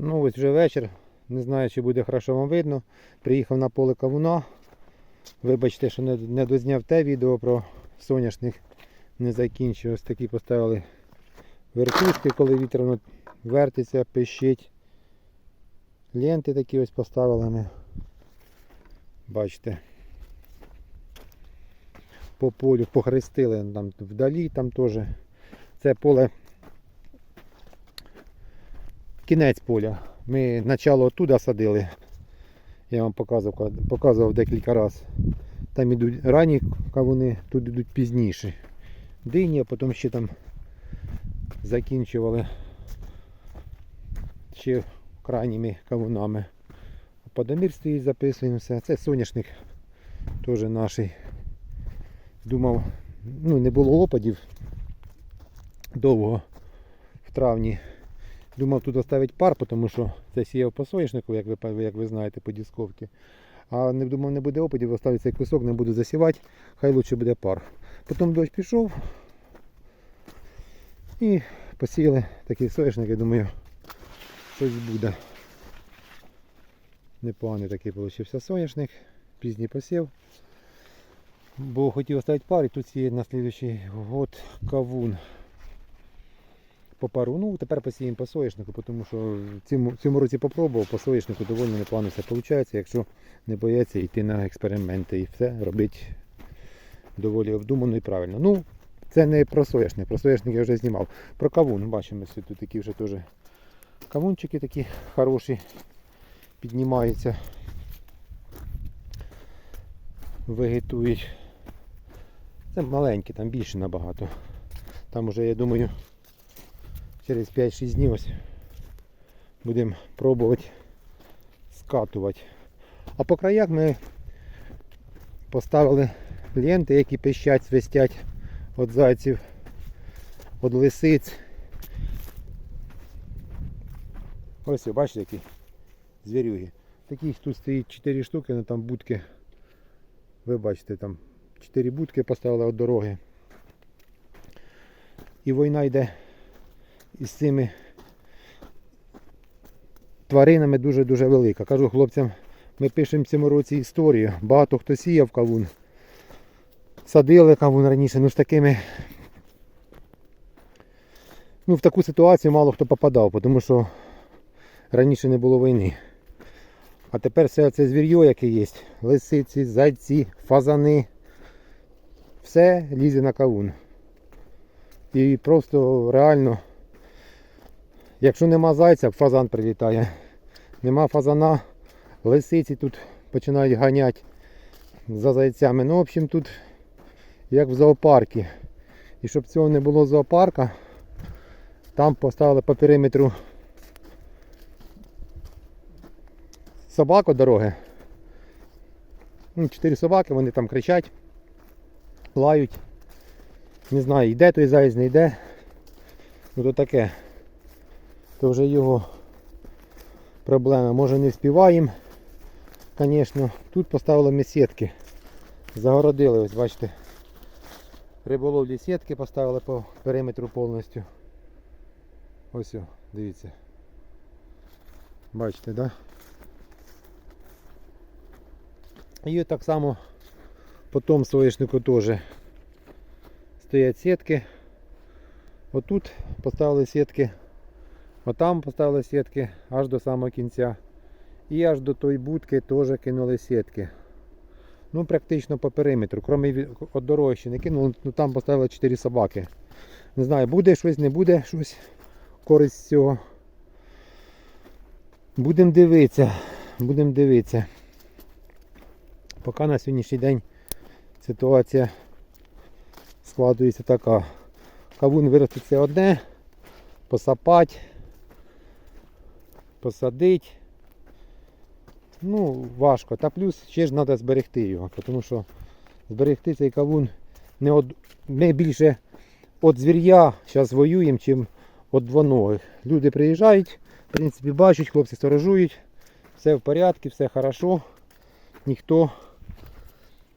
Ну ось вже вечір. Не знаю, чи буде хорошо вам видно. Приїхав на поле кавуна. Вибачте, що не, не дозняв те відео про соняшник. Не закінчив. Ось такі поставили вертушки, коли вітер вертиться, пищить. Ленти такі ось поставили ми. Бачите. По полю похрестили там вдалі, там теж. Це поле кінець поля. Ми начало оттуда садили. Я вам показував, показував декілька разів. Там ідуть ранні кавуни, тут йдуть пізніші. Дині, а потім ще там закінчували ще крайніми кавунами. Подомір стоїть, записуємо все. Це соняшник теж наш. Думав, ну не було опадів довго в травні. Думав тут оставити пар, тому що це сіяв по соняшнику, як ви, як ви знаєте, по дісковці. А не думав, не буде опадів, оставлю цей кусок, не буду засівати, хай лучше буде пар. Потім дощ пішов і посіяли такий соняшник, я думаю, щось буде. Непоганий такий вийшов соняшник, пізній посів. Бо хотів оставити пар і тут сіє на слідуючий год кавун по. Ну, тепер посіємо по соняшнику, тому що в цьому, цьому році попробував, по соняшнику доволі непогано все виходить, якщо не бояться йти на експерименти і все робити доволі обдумано і правильно. Ну, це не про соняшник, про соняшник я вже знімав. Про кавун, бачимо, ось тут такі вже теж кавунчики такі хороші піднімаються, вегетують. Це маленькі, там більше набагато. Там уже, я думаю, через 5-6 днів будемо пробувати скатувати. А по краях ми поставили ленти, які пищать, свистять від зайців, від лисиць. Ось ви бачите які звірюги. Таких тут стоїть 4 штуки, але там будки. Ви бачите, там 4 будки поставили від дороги. І війна йде із цими тваринами дуже-дуже велика. Кажу хлопцям, ми пишемо в цьому році історію. Багато хто сіяв кавун. Садили кавун раніше, ну з такими. Ну, в таку ситуацію мало хто попадав, тому що раніше не було війни. А тепер все це звір'я, яке є, лисиці, зайці, фазани, все лізе на кавун. І просто реально, якщо нема зайця, фазан прилітає. Нема фазана, лисиці тут починають ганяти за зайцями. Ну, в общем, тут як в зоопарку. І щоб цього не було зоопарка, там поставили по периметру собаку дороги. Ну, Чотири собаки, вони там кричать, лають. Не знаю, йде той заяць, не йде. Ну то таке. То вже його проблема. Може не вспіваємо. Звісно, тут поставили ми сітки. Загородили, ось бачите. Риболовлі сітки поставили по периметру повністю. Ось, о, дивіться. Бачите, да? І так само по тому соняшнику теж стоять сітки. Отут поставили сітки, отам поставили сітки аж до самого кінця. І аж до тої будки теж кинули сітки. Ну, практично по периметру. Крім от дороги ще не кинули, ну там поставили 4 собаки. Не знаю, буде щось, не буде щось користь з цього. Будемо дивитися. Будемо дивитися. Поки на сьогоднішній день ситуація складується така. Кавун вироститься одне, посапати, посадити. Ну, важко. Та плюс ще ж треба зберегти його, тому що зберегти цей кавун не од... ми більше від звір'я зараз воюємо, чим від двоногих. Люди приїжджають, в принципі, бачать, хлопці сторожують, все в порядку, все хорошо. Ніхто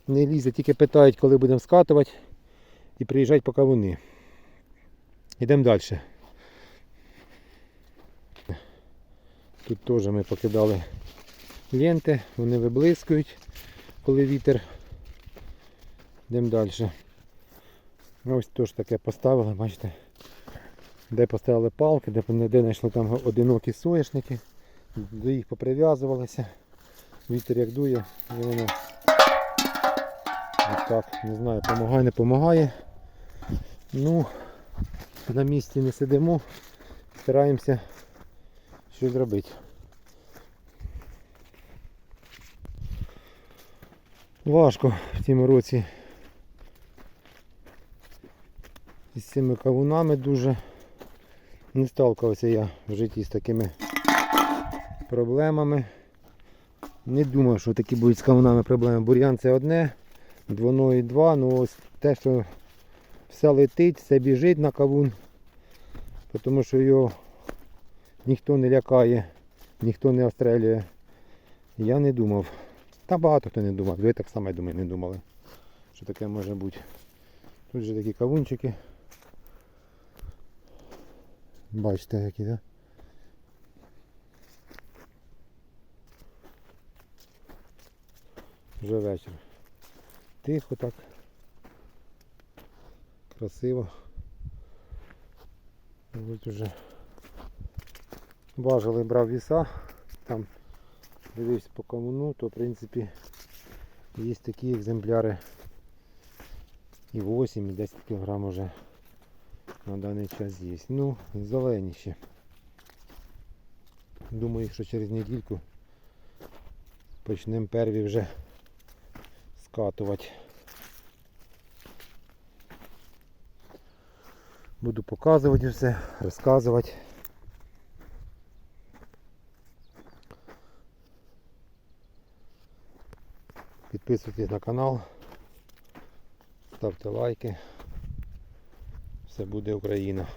не лізе, тільки питають, коли будемо скатувати і приїжджають по кавуни. Йдемо далі. Тут теж ми покидали ленти, вони виблискують, коли вітер. Йдемо далі. Ось теж таке поставили, бачите, де поставили палки, де, де знайшли там одинокі соняшники, до їх поприв'язувалися. Вітер як дує, і воно Ось так, не знаю, допомагає, не допомагає. Ну, на місці не сидимо, стараємося щось зробити. Важко в цьому році із цими кавунами дуже. Не сталкувався я в житті з такими проблемами. Не думав, що такі будуть з кавунами проблеми. Бур'ян це одне, двоної два, ну ось те, що все летить, все біжить на кавун, тому що його ніхто не лякає, ніхто не обстрелює. Я не думав. Та багато хто не думав. Ви так само, я думаю, не думали, що таке може бути. Тут же такі кавунчики. Бачите, які, так? Вже вечір. Тихо так. Красиво. Ось уже важили, брав віса. Там дивився по комуну, то в принципі є такі екземпляри і 8, і 10 кг вже на даний час є. Ну, зелені ще. Думаю, що через недільку почнемо перві вже скатувати. Буду показувати все, розказувати. Підписуйтесь на канал, ставте лайки. Все буде Україна.